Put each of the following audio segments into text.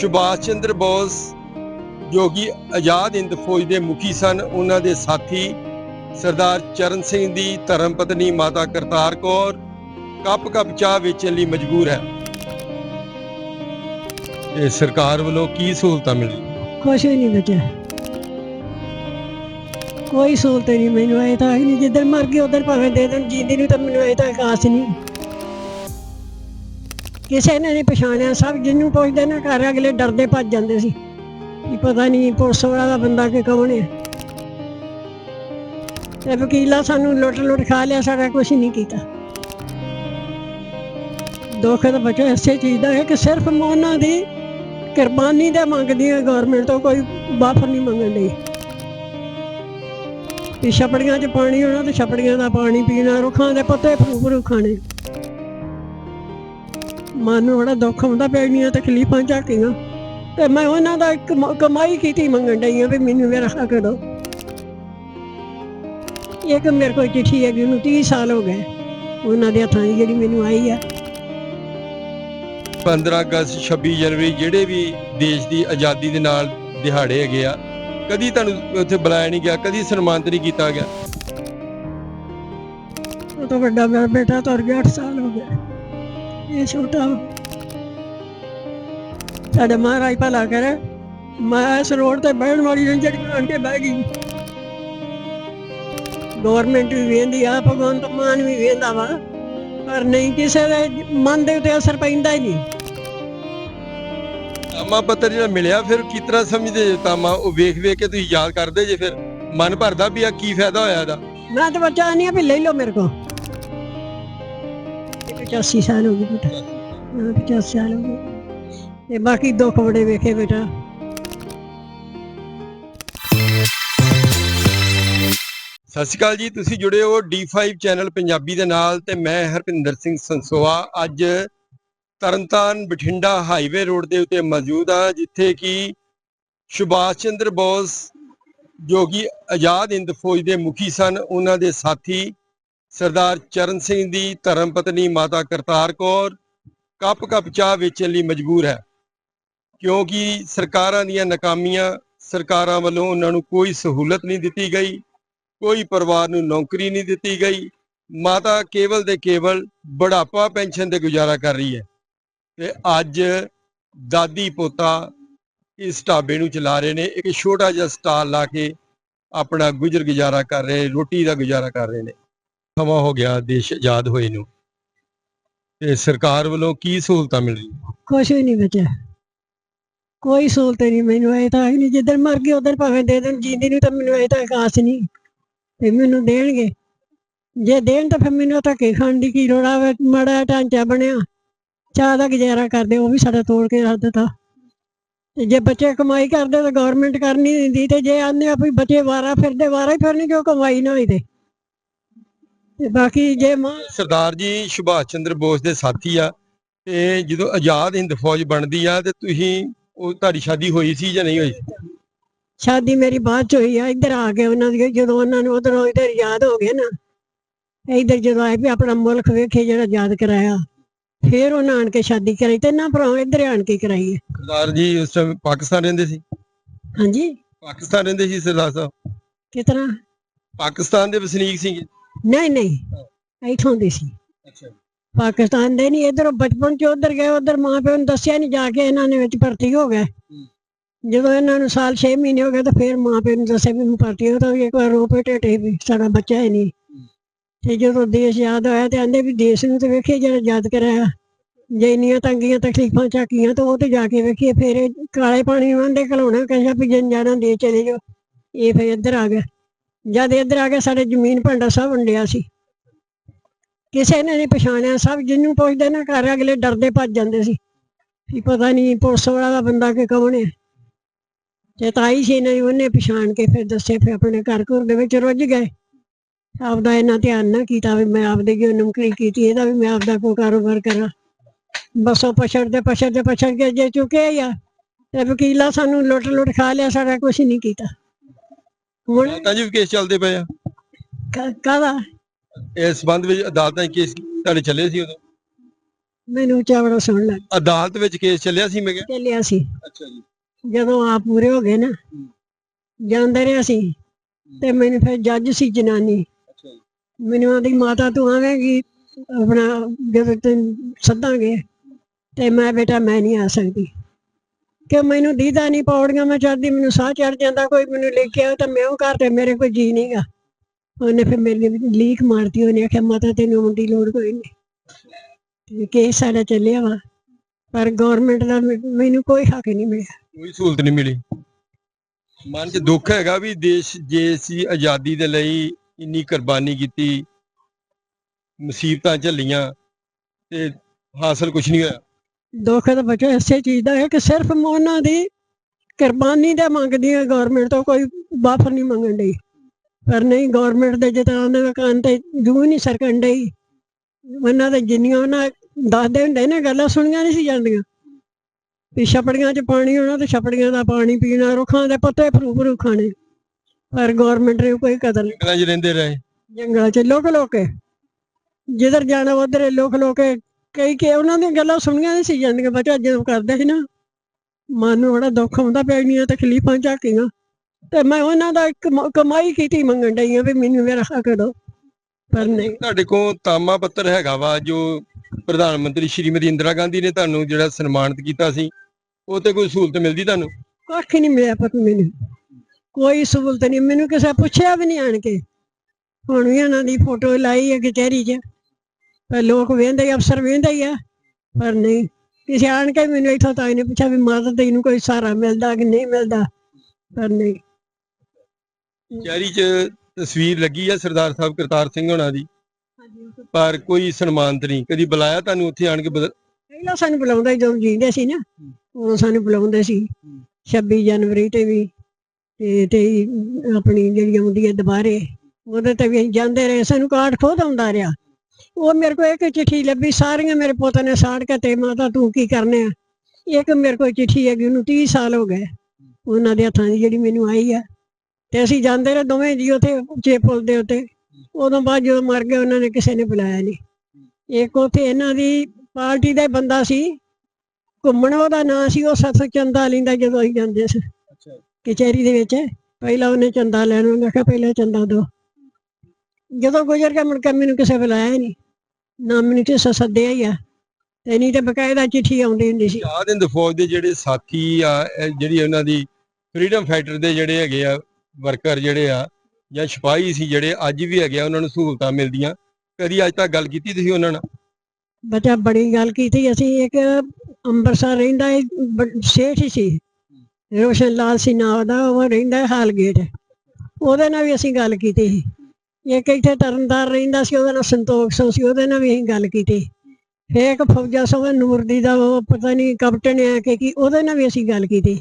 ਸੁਭਾਸ਼ ਚੰਦਰ ਬੋਸ ਜੋ ਕਿ ਆਜ਼ਾਦ ਹਿੰਦ ਫੌਜ ਦੇ ਮੁਖੀ ਸਨ, ਉਹਨਾਂ ਦੇ ਸਾਥੀ ਸਰਦਾਰ ਚਰਨ ਸਿੰਘ ਦੀ ਧਰਮ ਪਤਨੀ ਮਾਤਾ ਕਰਤਾਰ ਕੌਰ ਕੱਪ ਕੱਪ ਚਾਹ ਵੇਚਣ ਲਈ ਮਜਬੂਰ ਹੈ। ਤੇ ਸਰਕਾਰ ਵੱਲੋਂ ਕੀ ਸਹੂਲਤਾਂ ਮਿਲ ਕੁਛ ਵੀ ਨਹੀਂ ਬਚਿਆ ਕੋਈ ਸਹੂਲਤ ਨਹੀਂ, ਮੈਨੂੰ ਆਏ ਤਾਂ ਨਹੀਂ ਜਿੱਧਰ ਮਰ ਗਏ, ਉਧਰ ਭਾਵੇਂ ਦੇ ਦੇਣ, ਜੀਂਦੀ ਨੂੰ ਤਾਂ ਮੈਨੂੰ ਆਏ ਤਾਂ ਆਸ ਨਹੀਂ। ਕਿਸੇ ਨੇ ਨਹੀਂ ਪਛਾਣਿਆ, ਸਭ ਜਿਹਨੂੰ ਪੁੱਛਦੇ ਨਾ ਘਰ ਅਗਲੇ ਡਰਦੇ ਭੱਜ ਜਾਂਦੇ ਸੀ ਵੀ ਪਤਾ ਨਹੀਂ ਪੁਲਿਸ ਵਾਲਾ ਦਾ ਬੰਦਾ ਕਿ ਕੌਣ ਹੈ। ਤੇ ਵਕੀਲਾ ਸਾਨੂੰ ਲੁੱਟ ਲੁੱਟ ਖਾ ਲਿਆ ਸਾਡਾ ਕੁਝ ਨਹੀਂ ਕੀਤਾ। ਦੁੱਖ ਤਾਂ ਬਚੋ ਇਸੇ ਚੀਜ਼ ਦਾ ਹੈ ਕਿ ਸਿਰਫ ਉਹਨਾਂ ਦੀ ਕੁਰਬਾਨੀ ਦੇ ਮੰਗਦੀ ਹੈ ਗਵਰਨਮੈਂਟ ਤੋਂ ਕੋਈ ਬਾਫਰ ਨਹੀਂ ਮੰਗਣ ਲਈ ਕਿ ਛਪੜੀਆਂ 'ਚ ਪਾਣੀ ਹੋਣਾ ਤੇ ਛਪੜੀਆਂ ਦਾ ਪਾਣੀ ਪੀਣਾ, ਰੁੱਖਾਂ ਦੇ ਪੱਤੇ ਫਰੂਕ ਫਰੂਕ ਖਾਣੇ। ਮਨ ਨੂੰ ਬੜਾ ਦੁੱਖ ਹੁੰਦਾ ਪੈਣੀਆਂ ਤਕਲੀਫਾਂ ਝਾਕੀਆਂ। ਤੇ ਮੈਂ ਉਹਨਾਂ ਦਾ ਕਮਾਈ ਕੀਤੀ ਮੰਗਣ ਡਈ ਆ ਵੀ ਮੈਨੂੰ ਮੇਰਾ ਹੱਕ ਦਿਓ ਇੱਕ ਮੇਰੇ ਕੋਲ ਚਿੱਠੀ ਹੈਗੀ ਉਹਨੂੰ 30 ਸਾਲ ਹੋ ਗਏ। ਉਹਨਾਂ ਦੇ ਹੱਥਾਂ ਦੀ ਜਿਹੜੀ ਮੈਨੂੰ ਆਈ ਆ। 15 ਅਗਸਤ 26 ਜਨਵਰੀ ਜਿਹੜੇ ਵੀ ਦੇਸ਼ ਦੀ ਆਜ਼ਾਦੀ ਦੇ ਨਾਲ ਦਿਹਾੜੇ ਹੈਗੇ ਆ ਕਦੀ ਤੁਹਾਨੂੰ ਉੱਥੇ ਬੁਲਾਇਆ ਨਹੀਂ ਗਿਆ ਕਦੀ ਸਨਮਾਨਿਤ ਨਹੀਂ ਕੀਤਾ ਗਿਆ। ਉਹ ਤੋਂ ਵੱਡਾ ਮੇਰਾ ਬੇਟਾ ਤੁਰ ਗਿਆ 8 ਸਾਲ ਹੋ ਗਏ। ਇਹ ਛੋਟਾ। ਸਾਡਾ ਮਹਾਰਾਜ ਭਲਾ ਕਰੇ। ਮੈਂ ਇਸ ਰੋਡ ਤੇ ਬਹਿਣ ਵਾਲੀ ਨਹੀਂ ਜਿਹੜੀ ਬਣ ਕੇ ਬਹਿ ਗਈ। ਗਵਰਨਮੈਂਟ ਵੀ ਵੇਂਦੀ ਆ ਭਗਵੰਤ ਮਾਨ ਵੀ ਵੇਂਦਾ ਵਾ। ਪਰ ਨਹੀਂ ਕਿਸੇ ਦੇ ਮਨ ਦੇ ਉੱਤੇ ਅਸਰ ਪੈਂਦਾ ਹੀ ਨਹੀਂ। ਤਾਮਾ ਪੱਤਰ ਜਿਹੜਾ ਮਿਲਿਆ ਫਿਰ ਕਿਸ ਤਰ੍ਹਾਂ ਸਮਝਦੇ ਜੇ ਤਾਮਾ? ਉਹ ਵੇਖ ਵੇਖ ਕੇ ਤੁਸੀਂ ਯਾਦ ਕਰਦੇ ਜੇ ਫਿਰ? ਮਨ ਭਰਦਾ ਵੀ ਆ ਕੀ ਫਾਇਦਾ ਹੋਇਆ ਇਹਦਾ? ਮੈਂ ਤਾਂ ਬੱਚਾ ਨਹੀਂ ਆ ਵੀ ਲੈ ਲਓ ਮੇਰੇ ਕੋ 85 ਸਾਲ ਹੋ ਗਏ ਬੇਟਾ। ਹਾਂ 50 ਸਾਲ ਹੋ ਗਏ। ਤੇ ਬਾਕੀ ਦੁੱਖ ਬੜੇ ਵੇਖੇ ਬੇਟਾ। ਸਤਿ ਸ਼੍ਰੀ ਅਕਾਲ ਜੀ, ਤੁਸੀਂ ਜੁੜੇ ਹੋ D5 ਚੈਨਲ ਪੰਜਾਬੀ ਦੇ ਨਾਲ ਤੇ ਮੈਂ ਹਰਪਿੰਦਰ ਸਿੰਘ ਸੰਸੋਆ। ਅੱਜ ਤਰਨਤਾਰਨ ਬਠਿੰਡਾ ਹਾਈਵੇ ਰੋਡ ਦੇ ਉੱਤੇ ਮੌਜੂਦ ਹਾਂ, ਜਿੱਥੇ ਕਿ ਸੁਭਾਸ਼ ਚੰਦਰ ਬੋਸ ਜੋ ਕਿ ਆਜ਼ਾਦ ਹਿੰਦ ਫੌਜ ਦੇ ਮੁਖੀ ਸਨ, ਉਹਨਾਂ ਦੇ ਸਾਥੀ ਸਰਦਾਰ ਚਰਨ ਸਿੰਘ ਦੀ ਧਰਮ ਪਤਨੀ ਮਾਤਾ ਕਰਤਾਰ ਕੌਰ ਕੱਪ ਕੱਪ ਚਾਹ ਵੇਚਣ ਲਈ ਮਜਬੂਰ ਹੈ। ਕਿਉਂਕਿ ਸਰਕਾਰਾਂ ਦੀਆਂ ਨਾਕਾਮੀਆਂ, ਸਰਕਾਰਾਂ ਵੱਲੋਂ ਉਹਨਾਂ ਨੂੰ ਕੋਈ ਸਹੂਲਤ ਨਹੀਂ ਦਿੱਤੀ ਗਈ, ਕੋਈ ਪਰਿਵਾਰ ਨੂੰ ਨੌਕਰੀ ਨਹੀਂ ਦਿੱਤੀ ਗਈ। ਮਾਤਾ ਕੇਵਲ ਦੇ ਕੇਵਲ ਬੁਢਾਪਾ ਪੈਨਸ਼ਨ ਤੇ ਗੁਜ਼ਾਰਾ ਕਰ ਰਹੀ ਹੈ ਤੇ ਅੱਜ ਦਾਦੀ ਪੋਤਾ ਇਸ ਢਾਬੇ ਨੂੰ ਚਲਾ ਰਹੇ ਨੇ, ਇੱਕ ਛੋਟਾ ਜਿਹਾ ਸਟਾਲ ਲਾ ਕੇ ਆਪਣਾ ਗੁਜ਼ਰ ਗੁਜ਼ਾਰਾ ਕਰ ਰਹੇ, ਰੋਟੀ ਦਾ ਗੁਜ਼ਾਰਾ ਕਰ ਰਹੇ ਨੇ। ਸਮਾਂ ਹੋ ਗਿਆ ਦੇਸ਼ ਆਜ਼ਾਦ ਹੋਏ ਨੂੰ। ਤੇ ਸਰਕਾਰ ਵੱਲੋਂ ਕੀ ਸਹੂਲਤਾਂ ਮਿਲ ਰਹੀਆਂ ਕੁਛ ਵੀ ਨਹੀਂ ਬਚਿਆ। ਕੋਈ ਸਹੂਲਤ ਨਹੀਂ, ਮੈਨੂੰ ਆਏ ਤਾਂ ਨਹੀਂ ਜਿੱਧਰ ਮਰ ਗਈ ਉਧਰ ਭਾਵੇਂ ਦੇ ਦੇਣ, ਜੀਂਦੀ ਨੂੰ ਤਾਂ ਮੈਨੂੰ ਆਏ ਤਾਂ ਆਸ ਨਹੀਂ। ਤੇ ਮੈਨੂੰ ਦੇਣਗੇ। ਜੇ ਦੇਣ ਤਾਂ ਫਿਰ ਮੈਨੂੰ ਧੱਕੇ ਖਾਣ ਦੀ ਕੀ ਲੋੜ ਆਵੇ ਮਾੜਾ ਢਾਂਚਾ ਬਣਿਆ। ਚਾਹ ਦਾ ਗੁਜ਼ਾਰਾ ਕਰਦੇ, ਉਹ ਵੀ ਸਾਡਾ ਤੋੜ ਕੇ ਰੱਖ ਦਿੱਤਾ। ਤੇ ਜੇ ਬੱਚੇ ਕਮਾਈ ਕਰਦੇ ਤਾਂ ਗਵਰਨਮੈਂਟ ਕਰਨੀ ਦਿੰਦੀ, ਤੇ ਜੇ ਆਂਦੇ ਆ ਵੀ ਬੱਚੇ ਵਾਰਾ ਫਿਰਦੇ, ਵਾਰਾ ਹੀ ਫਿਰਨਗੇ, ਉਹ ਕਮਾਈ ਨਾ ਹੋਈ ਤੇ। ਤੇ ਬਾਕੀ ਜੇ ਮਾਂ ਸਰਦਾਰ ਜੀ ਸੁਭਾਸ਼ ਚੰਦਰ ਬੋਸ ਦੇ ਸਾਥੀ ਆ ਤੇ ਜਦੋਂ ਆਜ਼ਾਦ ਹਿੰਦ ਫੌਜ ਬਣਦੀ ਆ ਤੇ ਤੁਸੀਂ ਉਹ ਤੁਹਾਡੀ ਸ਼ਾਦੀ ਹੋਈ ਸੀ ਜਾਂ ਨਹੀਂ ਹੋਈ? ਸੀ? ਸ਼ਾਦੀ ਮੇਰੀ ਬਾਅਦ ਚ ਹੋਈ ਆ ਇੱਧਰ ਆ ਕੇ ਉਹਨਾਂ ਦੀ ਜਦੋਂ ਉਹਨਾਂ ਨੂੰ ਉਧਰੋਂ ਇੱਧਰ ਯਾਦ ਹੋ ਗਏ ਨਾ ਇੱਧਰ ਜਦੋਂ ਆਏ ਵੀ ਆਪਣਾ ਮੁਲਕ ਵੇਖੇ ਜਿਹੜਾ ਯਾਦ ਕਰਾਇਆ ਫਿਰ ਉਹਨਾਂ ਆਣ ਕੇ ਸ਼ਾਦੀ ਕਰਾਈ ਤੇ ਨਾ ਭਰਾ ਇੱਧਰ ਆਣ ਕੇ ਕਰਾਈ ਹੈ ਸਰਦਾਰ ਜੀ ਉਸ ਟਾਈਮ ਪਾਕਿਸਤਾਨ ਰਹਿੰਦੇ ਸੀ? ਹਾਂਜੀ। ਪਾਕਿਸਤਾਨ ਰਹਿੰਦੇ ਸੀ ਸਰਦਾਰ ਸਾਹਿਬ? ਤਰ੍ਹਾਂ? ਪਾਕਿਸਤਾਨ ਦੇ ਵਸਨੀਕ ਸੀਗੇ? ਨਹੀਂ ਨਹੀਂ। ਇੱਥੋਂ ਦੇ ਸੀ। ਅੱਛਾ ਪਾਕਿਸਤਾਨ ਦੇ ਨਹੀਂ ਇਧਰੋਂ ਬਚਪਨ ਚ ਉਧਰ ਗਏ ਉਧਰ ਮਾਂ ਪਿਓ ਨੂੰ ਦੱਸਿਆ ਨਹੀਂ ਜਾ ਕੇ ਇਹਨਾਂ ਨੇ ਵਿੱਚ ਭਰਤੀ ਹੋ ਗਏ। ਜਦੋਂ ਇਹਨਾਂ ਨੂੰ ਸਾਲ 6 ਮਹੀਨੇ ਹੋ ਗਏ ਤਾਂ ਫਿਰ ਮਾਂ ਪਿਓ ਨੂੰ ਦੱਸਿਆ ਵੀ ਮੈਂ ਭਰਤੀ ਹੋ ਤਾਂ ਇੱਕ ਵਾਰ ਰੋ ਪਏ ਢੇਟੇ ਵੀ ਸਾਡਾ ਬੱਚਾ ਹੈ ਨਹੀਂ। ਤੇ ਜਦੋਂ ਦੇਸ਼ ਯਾਦ ਹੋਇਆ ਤੇ ਆਂਦੇ ਵੀ ਦੇਸ਼ ਨੂੰ ਤੇ ਵੇਖੀਏ ਜਿਹੜਾ ਯਾਦ ਕਰਾਇਆ ਜੇ ਇੰਨੀਆਂ ਤੰਗੀਆਂ ਤਕਲੀਫਾਂ ਚਾਕੀਆਂ ਤਾਂ ਉਹ ਤੇ ਜਾ ਕੇ ਵੇਖੀਏ ਫਿਰ ਕਾਲੇ ਪਾਣੀ ਨੂੰ ਆਂਦੇ ਘਲਾਉਣਾ ਕਹਿੰਦਾ ਵੀ ਜਨ ਜਾਣਾ ਦੇ ਚਲੇ ਜਾਓ। ਇਹ ਫਿਰ ਇੱਧਰ ਆ ਗਏ ਜਦ ਇੱਧਰ ਆ ਕੇ ਸਾਡੇ ਜ਼ਮੀਨ ਭਾਂਡਾ ਸਭ ਵੰਡਿਆ ਸੀ। ਕਿਸੇ ਨੇ ਨਹੀਂ ਪਛਾਣਿਆ, ਸਭ ਜਿਹਨੂੰ ਪੁੱਛਦੇ ਨਾ ਘਰ ਅਗਲੇ ਡਰਦੇ ਭੱਜ ਜਾਂਦੇ ਸੀ ਵੀ ਪਤਾ ਨਹੀਂ ਪੁਲਿਸ ਵਾਲਾ ਦਾ ਬੰਦਾ ਕਿ ਕੌਣ ਹੈ। ਤੇ ਤਾਈ ਸੀ ਨੇ ਉਹਨੇ ਪਛਾਣ ਕੇ ਫਿਰ ਦੱਸੇ ਫਿਰ ਆਪਣੇ ਘਰ ਘਰ ਦੇ ਵਿੱਚ ਰੁੱਝ ਗਏ। ਆਪਦਾ ਇਹਨਾਂ ਧਿਆਨ ਨਾ ਕੀਤਾ ਵੀ ਮੈਂ ਆਪਦੇ ਕਿਉਂ ਨੌਕਰੀ ਕੀਤੀ, ਇਹਦਾ ਵੀ ਮੈਂ ਆਪਦਾ ਕੋਈ ਕਾਰੋਬਾਰ ਕਰਾਂ। ਬਸ ਉਹ ਪਛੜਦੇ ਪਛੜਦੇ ਪਛੜ ਕੇ ਜੇ ਚੁੱਕੇ ਆ। ਤੇ ਵਕੀਲਾ ਸਾਨੂੰ ਲੁੱਟ ਲੁੱਟ ਖਾ ਲਿਆ ਸਾਡਾ ਕੁਝ ਨਹੀਂ ਕੀਤਾ। ਹੁਣ ਅਦਾਲਤਾਂ 'ਚ ਵੀ ਕੇਸ ਚੱਲਦੇ ਪਏ ਆ। ਕਾਹਦਾ? ਇਸ ਸੰਬੰਧ ਵਿੱਚ ਅਦਾਲਤਾਂ 'ਚ ਕੇਸ ਤੁਹਾਡੇ ਚੱਲੇ ਸੀ ਉਦੋਂ? ਮੈਨੂੰ ਚਾਵੜਾ ਸੁਣ ਲੱਗ ਅਦਾਲਤ ਵਿੱਚ ਕੇਸ ਚੱਲਿਆ ਸੀ ਮੈਂ ਕਿਹਾ? ਚੱਲਿਆ ਸੀ। ਅੱਛਾ ਜੀ। ਜਦੋਂ ਆਪ ਪੂਰੇ ਹੋ ਗਏ ਨਾ ਜਾਂਦੇ ਰਹੇ ਸੀ ਤੇ ਮੈਨੂੰ ਫਿਰ ਜੱਜ ਸੀ ਜਨਾਨੀ। ਅੱਛਾ ਜੀ। ਮੈਨੂੰ ਆਂਦੀ ਮਾਤਾ ਤੂੰ ਆਵੇਂਗੀ ਆਪਣਾ ਜਦੋਂ ਤੈਨੂੰ ਸੱਦਾਂਗੇ ਤੇ ਮੈਂ ਬੇਟਾ ਮੈਂ ਨਹੀਂ ਆ ਸਕਦੀ। ਕਿ ਮੈਨੂੰ ਦੀਦਾ ਨਹੀਂ ਪੌੜੀਆਂ, ਮੈਂ ਚੜਦੀ ਮੈਨੂੰ ਸਾਹ ਚੜ ਜਾਂਦਾ, ਕੋਈ ਮੈਨੂੰ ਲੈ ਕੇ ਆਓ ਤਾਂ ਮੈਂ ਉਹ ਘਰ ਤੇ, ਮੇਰੇ ਕੋਈ ਜੀ ਨਹੀਂਗਾ ਉਹਨੇ ਫਿਰ ਮੇਰੇ ਲੀਕ ਮਾਰਤੀ, ਉਹਨੇ ਆਖਿਆ, ਮਾਤਾ, ਤੈਨੂੰ ਆਉਣ ਲੋੜ ਕੋਈ ਨਹੀਂ। ਤੇ ਕੇਸ ਸਾਡਾ ਚੱਲਿਆ ਵਾ, ਪਰ ਗਵਰਨਮੈਂਟ ਦਾ ਮੈਨੂੰ ਕੋਈ ਹੱਕ ਨਹੀਂ ਮਿਲਿਆ। ਕੋਈ ਸਹੂਲਤ ਨਹੀਂ ਮਿਲੀ। ਮਨ 'ਚ ਦੁੱਖ ਹੈਗਾ ਵੀ ਦੇਸ਼, ਜੇ ਸੀ ਆਜ਼ਾਦੀ ਦੇ ਲਈ ਇੰਨੀ ਕੁਰਬਾਨੀ ਕੀਤੀ, ਮੁਸੀਬਤਾਂ ਝੱਲੀਆਂ ਤੇ ਹਾਸਲ ਕੁਝ ਨਹੀਂ ਹੋਇਆ। ਦੁੱਖ ਤਾਂ ਬੱਚੋ ਇਸੇ ਚੀਜ਼ ਦਾ ਹੈ ਕਿ ਸਿਰਫ ਉਹਨਾਂ ਦੀ ਕੁਰਬਾਨੀ ਦੇ ਮੰਗਦੀ ਹੈ ਗਵਰਨਮੈਂਟ ਤੋਂ ਕੋਈ ਵਾਫਰ ਨਹੀਂ ਮੰਗਣ ਡਈ। ਪਰ ਨਹੀਂ ਗਵਰਨਮੈਂਟ ਦੇ ਉਹਨਾਂ ਦੇ ਕੰਨ ਤੇ ਜੂ ਨਹੀਂ ਸਰਕਣ ਡਈ। ਉਹਨਾਂ ਦੇ ਜਿੰਨੀਆਂ ਉਹਨਾਂ ਦੱਸਦੇ ਹੁੰਦੇ ਨੇ ਗੱਲਾਂ ਸੁਣੀਆਂ ਨਹੀਂ ਸੀ ਜਾਂਦੀਆਂ। ਵੀ ਛਪੜੀਆਂ 'ਚ ਪਾਣੀ ਹੋਣਾ ਤੇ ਛਪੜੀਆਂ ਦਾ ਪਾਣੀ ਪੀਣਾ ਰੁੱਖਾਂ ਦੇ ਪੱਤੇ ਫਰੂ ਫਰੂ ਖਾਣੇ ਪਰ ਗਵਰਨਮੈਂਟ ਨੇ ਕੋਈ ਕਦਰ ਨਹੀਂ। ਜੰਗਲਾਂ 'ਚ ਰਹਿੰਦੇ ਰਹੇ। ਜੰਗਲਾਂ 'ਚ ਲੋਕ ਲੋਕੇ ਜਿੱਧਰ ਜਾਣਾ ਉਧਰ ਲੋਕ ਲੋਕੇ ਕਈ ਕਿ ਉਹਨਾਂ ਦੀਆਂ ਗੱਲਾਂ ਸੁਣੀਆਂ ਨਹੀਂ ਸੀ ਜਾਂਦੀਆਂ ਬੱਚਾ ਜਦੋਂ ਕਰਦੇ ਸੀ ਨਾ। ਮਨ ਨੂੰ ਬੜਾ ਦੁੱਖ ਆਉਂਦਾ ਪਿਆ ਇੰਨੀਆਂ ਤਕਲੀਫਾਂ ਝਾਕੀਆਂ। ਤੇ ਮੈਂ ਉਹਨਾਂ ਦਾ ਕਮਾ- ਕਮਾਈ ਕੀਤੀ ਮੰਗਣ ਡਈ ਆ ਵੀ ਮੈਨੂੰ ਮੇਰਾ ਹੱਕ ਦਿਓ ਪਰ ਨਹੀਂ। ਤੁਹਾਡੇ ਕੋਲ ਤਾਮਾ ਪੱਤਰ ਹੈਗਾ ਵਾ ਜੋ ਪ੍ਰਧਾਨ ਮੰਤਰੀ ਸ਼੍ਰੀਮਤੀ ਇੰਦਰਾ ਗਾਂਧੀ ਨੇ ਤੁਹਾਨੂੰ ਜਿਹੜਾ ਸਨਮਾਨਿਤ ਕੀਤਾ ਸੀ ਉਹ ਤੇ ਕੋਈ ਸਹੂਲਤ ਮਿਲਦੀ ਤੁਹਾਨੂੰ? ਕੱਖ ਨਹੀਂ ਮਿਲਿਆ ਪਤ ਮੈਨੂੰ। ਕੋਈ ਸਹੂਲਤ ਨਹੀਂ। ਮੈਨੂੰ ਕਿਸੇ ਪੁੱਛਿਆ ਵੀ ਨਹੀਂ ਆਣ ਕੇ। ਹੁਣ ਵੀ ਉਹਨਾਂ ਦੀ ਫੋਟੋ ਲਾਈ ਹੈ ਕਚਹਿਰੀ 'ਚ। ਪਰ ਲੋਕ ਵੇਂਦੇ ਅਫਸਰ ਵੇਂਦੇ ਹੀ ਆ ਪਰ ਨਹੀਂ। ਕਿਸੇ ਆਣ ਕੇ ਮੈਨੂੰ ਇੱਥੋਂ ਤਾਂ ਨਹੀਂ ਪੁੱਛਿਆ ਵੀ ਮਾਤਾ ਤੈਨੂੰ ਕੋਈ ਸਹਾਰਾ ਮਿਲਦਾ ਕਿ ਨਹੀਂ ਮਿਲਦਾ ਪਰ ਨਹੀਂ। ਚੈਰੀ 'ਚ ਤਸਵੀਰ ਲੱਗੀ ਆ ਸਰਦਾਰ ਸਾਹਿਬ ਕਰਤਾਰ ਸਿੰਘ ਹੋਣਾ ਦੀ ਪਰ ਕੋਈ ਸਨਮਾਨਿਤ ਨਹੀਂ। ਕਦੀ ਬੁਲਾਇਆ ਤੁਹਾਨੂੰ ਉੱਥੇ ਆਣ ਕੇ ਪਹਿਲਾਂ ਸਾਨੂੰ ਬੁਲਾਉਂਦਾ ਸੀ ਜਦੋਂ ਜੀਂਦੇ ਸੀ ਨਾ ਉਹ ਸਾਨੂੰ ਬੁਲਾਉਂਦੇ ਸੀ 26 ਜਨਵਰੀ ਤੇ ਵੀ ਤੇ ਤੇ ਆਪਣੀ ਜਿਹੜੀ ਆਉਂਦੀ ਹੈ ਦੁਬਾਰੇ ਉਹਦੇ ਤੇ ਵੀ ਜਾਂਦੇ ਰਹੇ ਸਾਨੂੰ ਕਾਰਡ ਖੁਦ ਆਉਂਦਾ ਰਿਹਾ। ਉਹ ਮੇਰੇ ਕੋਲ ਇੱਕ ਚਿੱਠੀ ਲੱਭੀ ਸਾਰੀਆਂ ਮੇਰੇ ਪੁੱਤ ਨੇ ਸਾੜ ਕੇ ਤੇ ਮਾਤਾ ਤੂੰ ਕੀ ਕਰਨੇ ਆ? ਇੱਕ ਮੇਰੇ ਕੋਲ ਚਿੱਠੀ ਹੈਗੀ ਉਹਨੂੰ 30 ਸਾਲ ਹੋ ਗਏ ਉਹਨਾਂ ਦੇ ਹੱਥਾਂ ਦੀ ਜਿਹੜੀ ਮੈਨੂੰ ਆਈ ਆ। ਤੇ ਅਸੀਂ ਜਾਂਦੇ ਰਹੇ ਦੋਵੇਂ ਜੀ ਉੱਥੇ ਉੱਚੇ ਪੁਲ ਦੇ ਉੱਤੇ। ਉਦੋਂ ਬਾਅਦ ਜਦੋਂ ਮਰ ਗਏ ਉਹਨਾਂ ਨੇ ਕਿਸੇ ਨੇ ਬੁਲਾਇਆ ਨਹੀਂ। ਇੱਕ ਉੱਥੇ ਇਹਨਾਂ ਦੀ ਪਾਰਟੀ ਦਾ ਬੰਦਾ ਸੀ ਘੁੰਮਣ ਉਹਦਾ ਨਾਂ ਸੀ ਉਹ ਸੱਤ ਚੰਦਾ ਲੈਂਦਾ ਜਦੋਂ ਅਸੀਂ ਜਾਂਦੇ ਸੀ। ਕਚਹਿਰੀ ਦੇ ਵਿੱਚ ਪਹਿਲਾਂ ਉਹਨੇ ਚੰਦਾ ਲੈਣਾ ਮੈਂ ਕਿਹਾ ਪਹਿਲਾਂ ਚੰਦਾ ਦੋ। ਜਦੋਂ ਗੁਜ਼ਰ ਗਿਆ ਮੁੜ ਕੇ ਮੈਨੂੰ ਕਿਸੇ ਬੁਲਾਇਆ ਹੀ ਨਹੀਂ। ਨਾ ਮੈਨੂੰ ਕਿਸੇ ਸੱਦਿਆ ਹੀ ਆ। ਤੇ ਨਹੀਂ ਤੇ ਬਕਾਇਦਾ ਚਿੱਠੀ ਆਉਂਦੀ ਹੁੰਦੀ ਸੀ। ਆਜ਼ਾਦ ਹਿੰਦ ਫੌਜ ਦੇ ਜਿਹੜੇ ਸਾਥੀ ਆ ਇਹ ਜਿਹੜੀ ਉਹਨਾਂ ਦੀ ਫਰੀडम ਫਾਈਟਰ ਦੇ ਜਿਹੜੇ ਹੈਗੇ ਆ ਵਰਕਰ ਜਿਹੜੇ ਆ ਜਾਂ ਸਿਪਾਹੀ ਸੀ ਜਿਹੜੇ ਅੱਜ ਵੀ ਹੈਗੇ ਆ ਉਹਨਾਂ ਨੂੰ ਸਹੂਲਤਾਂ ਮਿਲਦੀਆਂ। ਕਦੀ ਅੱਜ ਤੱਕ ਗੱਲ ਕੀਤੀ ਤੁਸੀਂ ਉਹਨਾਂ ਨਾਲ? ਬੱਚਾ ਬੜੀ ਗੱਲ ਕੀਤੀ ਅਸੀਂ। ਇੱਕ ਅੰਮ੍ਰਿਤਸਰ ਰਹਿੰਦਾ ਹੈ ਸੇਠ ਹੀ ਸੀ। ਰੋਸ਼ਨ ਲਾਲ ਸੀ ਨਾਂ ਉਹਦਾ ਉਹ ਰਹਿੰਦਾ ਹੈ ਹਾਲਗੇਟ ਉਹਦੇ ਨਾਲ ਵੀ ਅਸੀਂ ਗੱਲ ਕੀਤੀ ਸੀ। ਇੱਕ ਇੱਥੇ ਤਰਨਤਾਰ ਰਹਿੰਦਾ ਸੀ, ਉਹਦਾ ਨਾਂ ਸੰਤੋਖ ਸਿੰਘ ਸੀ, ਉਹਦੇ ਨਾਲ ਵੀ ਅਸੀਂ ਗੱਲ ਕੀਤੀ। ਫੇਰ ਇੱਕ ਫੌਜਾ ਸੋਹ ਨੂਰਦੀ ਦਾ ਉਹ ਪਤਾ ਨਹੀਂ ਕੈਪਟਨ ਹੈ ਕਿ ਕੀ, ਉਹਦੇ ਨਾਲ ਵੀ ਅਸੀਂ ਗੱਲ ਕੀਤੀ।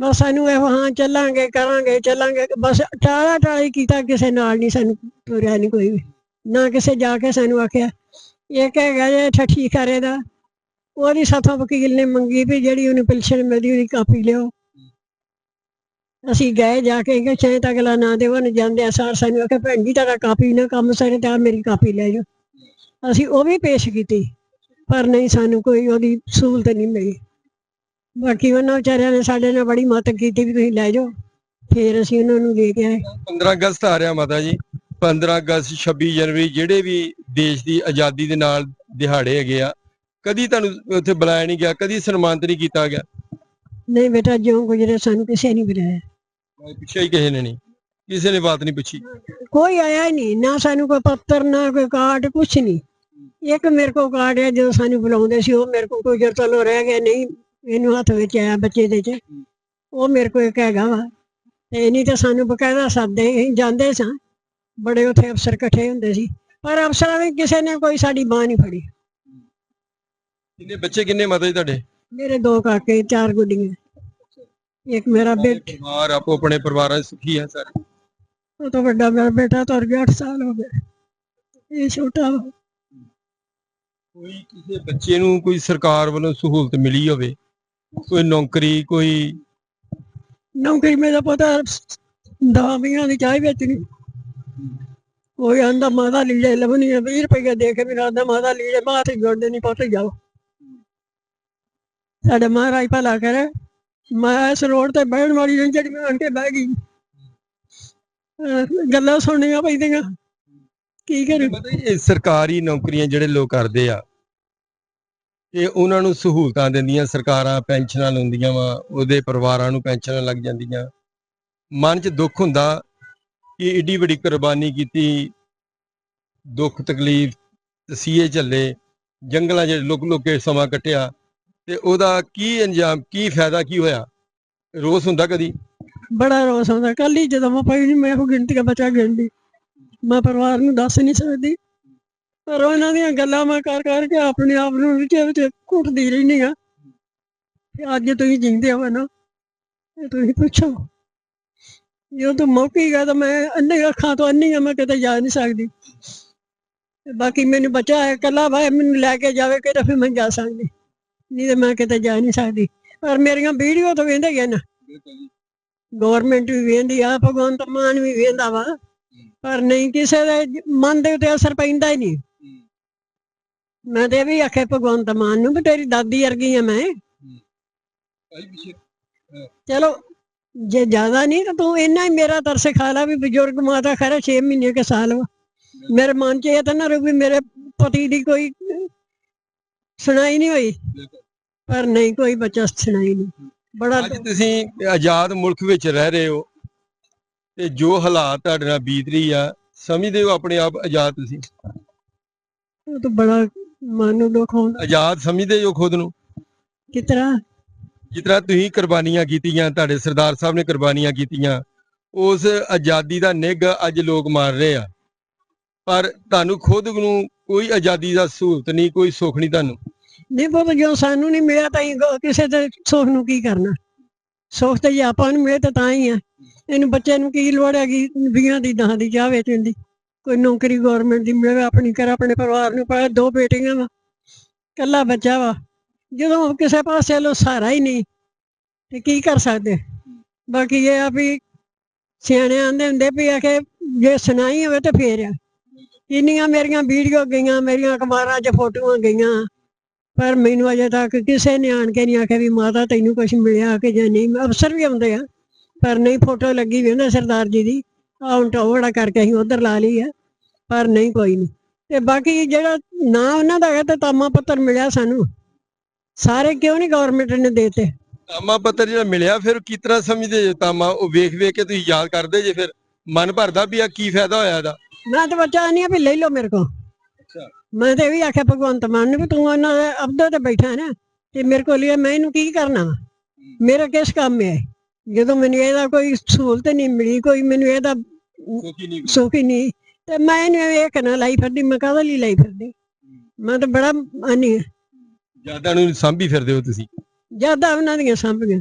ਬਸ ਸਾਨੂੰ ਇਹੋ, ਹਾਂ ਚੱਲਾਂਗੇ, ਕਰਾਂਗੇ, ਚੱਲਾਂਗੇ, ਬਸ ਟਾਲਾ ਟਾਲੀ ਕੀਤਾ, ਕਿਸੇ ਨਾਲ ਨਹੀਂ ਸਾਨੂੰ ਤੁਰਿਆ ਨਹੀਂ ਕੋਈ ਵੀ। ਨਾ ਕਿਸੇ ਜਾ ਕੇ ਸਾਨੂੰ ਆਖਿਆ ਇੱਕ ਹੈਗਾ ਜੇ ਠੱਠੀ ਕਰੇ ਦਾ ਉਹਦੀ ਸਾਥੋਂ ਵਕੀਲ ਨੇ ਮੰਗੀ ਵੀ ਜਿਹੜੀ ਉਹਨੂੰ ਪਿਲਸ਼ਨ ਮਿਲਦੀ, ਉਹਦੀ ਕਾਪੀ ਲਿਓ ਅਸੀਂ ਗਏ ਜਾ ਕੇ ਕਿ ਚਾਹੇ ਤਾਂ ਅਗਲਾ ਨਾ ਦੇਵੋ ਨਾ ਜਾਂਦੇ ਆ ਸਾਰ ਸਾਨੂੰ ਆਖਿਆ ਭੈਣ ਜੀ ਤੁਹਾਡਾ ਕਾਪੀ ਨਾ ਕੰਮ ਸਾਰੇ ਤਾਂ ਮੇਰੀ ਕਾਪੀ ਲੈ ਜਾਓ। ਅਸੀਂ ਉਹ ਵੀ ਪੇਸ਼ ਕੀਤੀ ਪਰ ਨਹੀਂ ਸਾਨੂੰ ਕੋਈ ਉਹਦੀ ਸਹੂਲਤ ਨਹੀਂ ਮਿਲੀ। ਬਾਕੀ ਉਹਨਾਂ ਵਿਚਾਰਿਆਂ ਨੇ ਸਾਡੇ ਨਾਲ ਬੜੀ ਮਦਦ ਕੀਤੀ ਵੀ ਤੁਸੀਂ ਲੈ ਜਾਓ ਫਿਰ ਅਸੀਂ ਉਹਨਾਂ ਨੂੰ ਦੇ ਕੇ ਆਏ। 15 ਅਗਸਤ ਆ ਰਿਹਾ ਮਾਤਾ ਜੀ। 15 ਅਗਸਤ 26 ਜਨਵਰੀ ਜਿਹੜੇ ਵੀ ਦੇਸ਼ ਦੀ ਆਜ਼ਾਦੀ ਦੇ ਨਾਲ ਦਿਹਾੜੇ ਹੈਗੇ ਆ ਕਦੀ ਤੁਹਾਨੂੰ ਉੱਥੇ ਬੁਲਾਇਆ ਨਹੀਂ ਗਿਆ ਕਦੀ ਸਨਮਾਨਿਤ ਨਹੀਂ ਕੀਤਾ ਗਿਆ। ਨਹੀਂ ਬੇਟਾ ਜਿਉਂ ਗੁਜਰੇ ਸਾਨੂੰ ਕਿਸੇ ਨਹੀਂ ਬੁਲਾਇਆ। ਪੁੱਛਿਆ ਹੀ ਕਿਸੇ ਨੇ ਨਹੀਂ ਕਿਸੇ ਨੇ ਬਾਤ ਨਹੀਂ ਪੁੱਛੀ। ਕੋਈ ਆਇਆ ਹੀ ਨਹੀਂ ਨਾ ਸਾਨੂੰ ਕੋਈ ਪੱਤਰ ਨਾ ਕੋਈ ਕਾਰਡ ਕੁਛ ਨਹੀਂ। ਇੱਕ ਮੇਰੇ ਕੋਲ ਕਾਰਡ ਹੈ ਜਦੋਂ ਸਾਨੂੰ ਬੁਲਾਉਂਦੇ ਸੀ ਉਹ ਮੇਰੇ ਕੋਲ ਕੋਈ ਜਰ ਚਲੋ ਰਹਿ ਗਿਆ ਨਹੀਂ ਇਹਨੂੰ ਹੱਥ ਵਿੱਚ ਆਇਆ ਬੱਚੇ ਦੇ ਚ। ਉਹ ਮੇਰੇ ਕੋਲ ਇੱਕ ਹੈਗਾ ਵਾ ਤੇ ਨਹੀਂ ਤਾਂ ਸਾਨੂੰ ਬਕਾਇਦਾ ਸੱਦੇ ਜਾਂਦੇ ਸਾਂ। ਬੜੇ ਉੱਥੇ ਅਫਸਰ ਇਕੱਠੇ ਹੁੰਦੇ ਸੀ ਪਰ ਅਫਸਰਾਂ ਨੇ ਕਿਸੇ ਨੇ ਕੋਈ ਸਾਡੀ ਬਾਹ ਨਹੀਂ ਫੜੀ। ਕਿੰਨੇ ਬੱਚੇ ਕਿੰਨੇ ਮਾਤਾ ਜੀ ਤੁਹਾਡੇ? ਮੇਰੇ ਦੋ ਕਾਕੇ ਚਾਰ ਗੁੱਡੀਆਂ। ਇੱਕ ਮੇਰਾ ਬੇਟ ਪਰਿਵਾਰ ਆਪੋ ਆਪਣੇ ਪਰਿਵਾਰਾਂ 'ਚ ਸੁਖੀ ਹੈ ਸਾਰੇ। ਉਹ ਤੋਂ ਵੱਡਾ ਮੇਰਾ ਬੇਟਾ ਤਾਂ 8 ਸਾਲ ਹੋ ਗਏ। ਇਹ ਛੋਟਾ ਵਾ। ਕੋਈ ਕਿਸੇ ਬੱਚੇ ਨੂੰ ਕੋਈ ਸਰਕਾਰ ਵੱਲੋਂ ਸਹੂਲਤ ਮਿਲੀ ਹੋਵੇ? ਕੋਈ ਨੌਕਰੀ ਕੋਈ ਨੌਕਰੀ ਮੇਰਾ ਪਤਾ ਦਾਮੀਆਂ ਦੀ ਚਾਹ ਵਿੱਚ ਨਹੀਂ। ਕੋਈ ਆਂਦਾ ਮਾਤਾ ਲੀੜੇ ਲੱਭਣੀ ਹੈ 20 ਰੁਪਏ ਦੇ ਕੇ ਮੇਰਾ ਆਂਦਾ ਮਾਤਾ ਲੀੜੇ ਬਾਤ ਹੀ ਜੋੜਦੇ ਨਹੀਂ ਪੁੱਤ ਜਾਓ। ਸਾਡੇ ਮਹਾਰਾਜ ਭਲਾ ਕਰੇ। ਮੈਂ ਇਸ ਰੋਡ ਤੇ ਬਹਿਣ ਵਾਲੀ ਨਹੀਂ, ਜਿਹੜੀ ਮੈਂ ਆਣ ਕੇ ਬਹਿ ਗਈ। ਅਹ ਗੱਲਾਂ ਸੁਣਨੀਆਂ ਪੈਂਦੀਆਂ। ਕੀ ਕਰੇ? ਮਤਲਬ ਇਹ ਸਰਕਾਰੀ ਨੌਕਰੀਆਂ ਜਿਹੜੇ ਲੋਕ ਕਰਦੇ ਆ ਤੇ ਉਹਨਾਂ ਨੂੰ ਸਹੂਲਤਾਂ ਦਿੰਦੀਆਂ, ਸਰਕਾਰਾਂ ਪੈਨਸ਼ਨਾਂ ਲਾਉਂਦੀਆਂ ਵਾ, ਉਹਦੇ ਪਰਿਵਾਰਾਂ ਨੂੰ ਪੈਨਸ਼ਨਾਂ ਲੱਗ ਜਾਂਦੀਆਂ। ਮਨ 'ਚ ਦੁੱਖ ਹੁੰਦਾ ਕਿ ਏਡੀ ਵੱਡੀ ਕੁਰਬਾਨੀ ਕੀਤੀ, ਦੁੱਖ ਤਕਲੀਫ ਤਸੀਹੇ ਝੱਲੇ, ਜੰਗਲਾਂ 'ਚ ਲੋਕ ਲੁਕ ਸਮਾਂ ਕੱਟਿਆ। ਤੇ ਉਹਦਾ ਕੀ ਅੰਜਾਮ, ਕੀ ਫਾਇਦਾ, ਕੀ ਹੋਇਆ? ਰੋਸ ਹੁੰਦਾ ਕਦੀ? ਬੜਾ ਰੋਸ ਆਉਂਦਾ ਕੱਲ ਹੀ ਜਦੋਂ ਮੈਂ ਪਈ ਨਹੀਂ ਮੈਂ ਉਹ ਗਿਣਤੀਆਂ ਬਚਾ ਗਿਣਦੀ ਮੈਂ ਪਰਿਵਾਰ ਨੂੰ ਦੱਸ ਨਹੀਂ ਸਕਦੀ। ਪਰ ਉਹਨਾਂ ਦੀਆਂ ਗੱਲਾਂ ਮੈਂ ਕਰ, ਕਰਕੇ ਆਪਣੇ ਆਪ ਨੂੰ ਵਿੱਚ ਵਿੱਚ ਘੁੱਟਦੀ ਰਹਿੰਦੀ ਆ ਅੱਜ ਤੁਸੀਂ ਜਿੰਦੇ ਹੋ ਨਾ ਤੁਸੀਂ ਪੁੱਛੋ। ਜਦੋਂ ਤੂੰ ਮੌਕੀ ਗਾ ਤਾਂ ਮੈਂ ਅੰਨੇ ਅੱਖਾਂ ਤੋਂ ਅੰਨੀ ਆ, ਮੈਂ ਕਿਤੇ ਜਾ ਨਹੀਂ ਸਕਦੀ। ਬਾਕੀ ਮੈਨੂੰ ਬਚਾ ਹੈ ਕੱਲਾ ਭਾਈ ਮੈਨੂੰ ਲੈ ਕੇ ਜਾਵੇ, ਕਿਤੇ ਫਿਰ ਮੈਂ ਜਾ ਸਕਦੀ। ਨਹੀਂ ਤੇ ਮੈਂ ਕਿਤੇ ਜਾ ਨਹੀਂ ਸਕਦੀ। ਪਰ ਮੇਰੀਆਂ ਵੀਡੀਓ ਤੋਂ ਵੇਂਦੇ ਗਏ ਨਾ। ਗਵਰਨਮੈਂਟ ਵੀ ਵੇਂਦੀ ਆ ਭਗਵੰਤ ਮਾਨ ਵੀ ਵੇਂਦਾ ਵਾ। ਪਰ ਨਹੀਂ ਕਿਸੇ ਦੇ ਮਨ ਦੇ ਉੱਤੇ ਅਸਰ ਪੈਂਦਾ ਹੀ ਨਹੀਂ। ਮੈਂ ਤੇ ਇਹ ਵੀ ਆਖਿਆ ਭਗਵੰਤ ਮਾਨ ਨੂੰ ਵੀ ਤੇਰੀ ਦਾਦੀ ਵਰਗੀ ਆ ਮੈਂ। ਚਲੋ ਜੇ ਜ਼ਿਆਦਾ ਨਹੀਂ ਤਾਂ ਤੂੰ ਇੰਨਾ ਹੀ ਮੇਰਾ ਤਰਸ ਖਾ ਲਾ ਵੀ ਬਜ਼ੁਰਗ ਮਾਤਾ ਖਰਾ 6 ਮਹੀਨੇ ਕੇ ਸਾਲ ਵਾ। ਮੇਰੇ ਮਨ 'ਚ ਇਹ ਤਾਂ ਨਾ ਵੀ ਮੇਰੇ ਪਤੀ ਦੀ ਕੋਈ ਸੁਣਾਈ ਨਹੀਂ ਹੋਈ? ਪਰ ਨਹੀਂ ਕੋਈ ਬੱਚਾ ਸੁਣਾਈ ਨਹੀਂ। ਬੜਾ ਅੱਜ ਤੁਸੀਂ ਆਜ਼ਾਦ ਮੁਲਕ ਵਿੱਚ ਰਹਿ ਰਹੇ ਹੋ ਤੇ ਜੋ ਹਾਲਾਤ ਤੁਹਾਡੇ ਨਾਲ ਬੀਤ ਰਹੀ ਆ ਸਮਝਦੇ ਹੋ ਆਪਣੇ ਆਪ ਆਜ਼ਾਦ ਤੁਸੀਂ? ਉਹ ਤਾਂ ਬੜਾ ਮਨ ਨੂੰ ਦੁੱਖ ਹੁੰਦਾ। ਆਜ਼ਾਦ ਸਮਝਦੇ ਹੋ ਖੁਦ ਨੂੰ? ਕਿਸ ਤਰ੍ਹਾਂ ਜਿਸ ਤਰ੍ਹਾਂ ਤੁਸੀਂ ਕੁਰਬਾਨੀਆਂ ਕੀਤੀਆਂ ਤੁਹਾਡੇ ਸਰਦਾਰ ਸਾਹਿਬ ਨੇ ਕੁਰਬਾਨੀਆਂ ਕੀਤੀਆਂ ਉਸ ਆਜ਼ਾਦੀ ਦਾ ਨਿੱਘ ਅੱਜ ਲੋਕ ਮਾਰ ਰਹੇ ਆ। ਪਰ ਤੁਹਾਨੂੰ ਖੁਦ ਨੂੰ ਕੋਈ ਆਜ਼ਾਦੀ ਦਾ ਸਹੂਲਤ ਨਹੀਂ, ਕੋਈ ਸੁੱਖ ਨਹੀਂ ਤੁਹਾਨੂੰ। ਨਹੀਂ ਪੁੱਤ ਜੋ ਸਾਨੂੰ ਨਹੀਂ ਮਿਲਿਆ ਤਾਂ ਅਸੀਂ ਗ- ਕਿਸੇ ਦੇ ਸੁੱਖ ਨੂੰ ਕੀ ਕਰਨਾ? ਸੁੱਖ ਤੇ ਜੇ ਆਪਾਂ ਨੂੰ ਮਿਲੇ ਤਾਂ ਤਾਂ ਹੀ ਆ। ਇਹਨੂੰ ਬੱਚੇ ਨੂੰ ਕੀ ਲੋੜ ਹੈਗੀ? ਵੀਆਂ ਦੀ ਦਹਾਂ ਦੀ, ਚਾਹ ਵੇਚਣ ਦੀ। ਕੋਈ ਨੌਕਰੀ ਗਵਰਨਮੈਂਟ ਦੀ ਮਿਲੇ, ਆਪਣੀ ਕਰ ਆਪਣੇ ਪਰਿਵਾਰ ਨੂੰ ਪਾਇਆ ਦੋ ਬੇਟੀਆਂ ਵਾ। ਇਕੱਲਾ ਬੱਚਾ ਵਾ। ਜਦੋਂ ਕਿਸੇ ਪਾਸੇ ਲੋ ਸਹਾਰਾ ਹੀ ਨਹੀਂ, ਤੇ ਕੀ ਕਰ ਸਕਦੇ? ਬਾਕੀ ਇਹ ਆ ਵੀ ਸਿਆਣੇ ਆਂਦੇ ਹੁੰਦੇ ਵੀ ਆਖੇ ਜੇ ਸੁਣਾਈ ਹੋਵੇ ਤਾਂ ਫੇਰ ਆ। ਇੰਨੀਆਂ ਮੇਰੀਆਂ ਵੀਡੀਓ ਗਈਆਂ, ਮੇਰੀਆਂ ਅਖਬਾਰਾਂ 'ਚ ਫੋਟੋਆਂ ਗਈਆਂ। ਪਰ ਮੈਨੂੰ ਅਜੇ ਤੱਕ ਕਿਸੇ ਨੇ ਆਣ ਕੇ ਨਹੀਂ ਆਖਿਆ ਵੀ ਮਾਤਾ, ਤੈਨੂੰ ਕੁਝ ਮਿਲਿਆ ਕਿ ਜਾਂ ਨਹੀਂ? ਅਫਸਰ ਵੀ ਆਉਂਦੇ ਆ, ਪਰ ਨਹੀਂ ਫੋਟੋ ਲੱਗੀ ਵੀ ਉਹਨਾਂ ਸਰਦਾਰ ਜੀ ਦੀ। ਆਹ ਟੋੜਾ ਕਰਕੇ ਅਸੀਂ ਉਧਰ ਲਾ ਲਈ ਆ, ਪਰ ਨਹੀਂ ਕੋਈ ਨਹੀਂ। ਤੇ ਬਾਕੀ ਜਿਹੜਾ ਨਾ ਉਹਨਾਂ ਦਾ ਹੈ ਤੇ ਤਾਮਾ ਪੱਤਰ ਮਿਲਿਆ ਸਾਨੂੰ। ਸਾਰੇ ਕਿਉਂ ਨਹੀਂ ਗਵਰਨਮੈਂਟ ਨੇ ਦੇਤੇ? ਤਾਮਾ ਪੱਤਰ ਜਿਹੜਾ ਮਿਲਿਆ, ਫਿਰ ਕਿਸ ਤਰ੍ਹਾਂ ਸਮਝਦੇ ਜੇ ਤਾਮਾ? ਉਹ ਵੇਖ ਵੇਖ ਕੇ ਤੁਸੀਂ ਯਾਦ ਕਰਦੇ ਜੇ ਫਿਰ? ਮਨ ਭਰਦਾ ਵੀ ਆ ਕੀ ਫਾਇਦਾ ਹੋਇਆ ਇਹਦਾ? ਮੈਂ ਤਾਂ ਬੱਚਾ ਨਹੀਂ ਆ ਵੀ ਲੈ ਲਓ ਮੇਰੇ ਕੋਲ। ਅੱਛਾ। ਮੈਂ ਤੇ ਇਹ ਵੀ ਆਖਿਆ ਭਗਵੰਤ ਮਾਨ ਨੂੰ ਵੀ ਤੂੰ ਉਹਨਾਂ ਦੇ ਅਬਦਾ ਤੇ ਬੈਠਾ ਹੈ ਨਾ ਤੇ ਮੇਰੇ ਕੋਲ ਇਹ ਮੈਂ ਇਹਨੂੰ ਕੀ ਕਰਨਾ ਵਾ? ਮੇਰਾ ਕਿਸ ਕੰਮ ਹੈ? ਜਦੋਂ ਮੈਨੂੰ ਇਹਦਾ ਕੋਈ ਸਹੂਲਤ ਨਹੀਂ ਮਿਲੀ ਕੋਈ ਮੈਨੂੰ ਇਹਦਾ ਸੋਖੀ ਨਹੀਂ ਤੇ ਮੈਂ ਇਹਨੂੰ ਇਹ ਕਹਿਣਾ ਲਾਈ ਫਿਰਦੀ ਮੈਂ ਕਾਹਦੇ ਲਈ ਲਾਈ ਫਿਰਦੀ? ਮੈਂ ਤਾਂ ਬੜਾ ਆਨੀ ਜ਼ਿਆਦਾ ਨੂੰ ਸਾਂਭੀ ਫਿਰਦੇ ਹੋ ਤੁਸੀਂ। ਜ਼ਿਆਦਾ ਉਹਨਾਂ ਦੀਆਂ ਸਾਂਭੀਆਂ।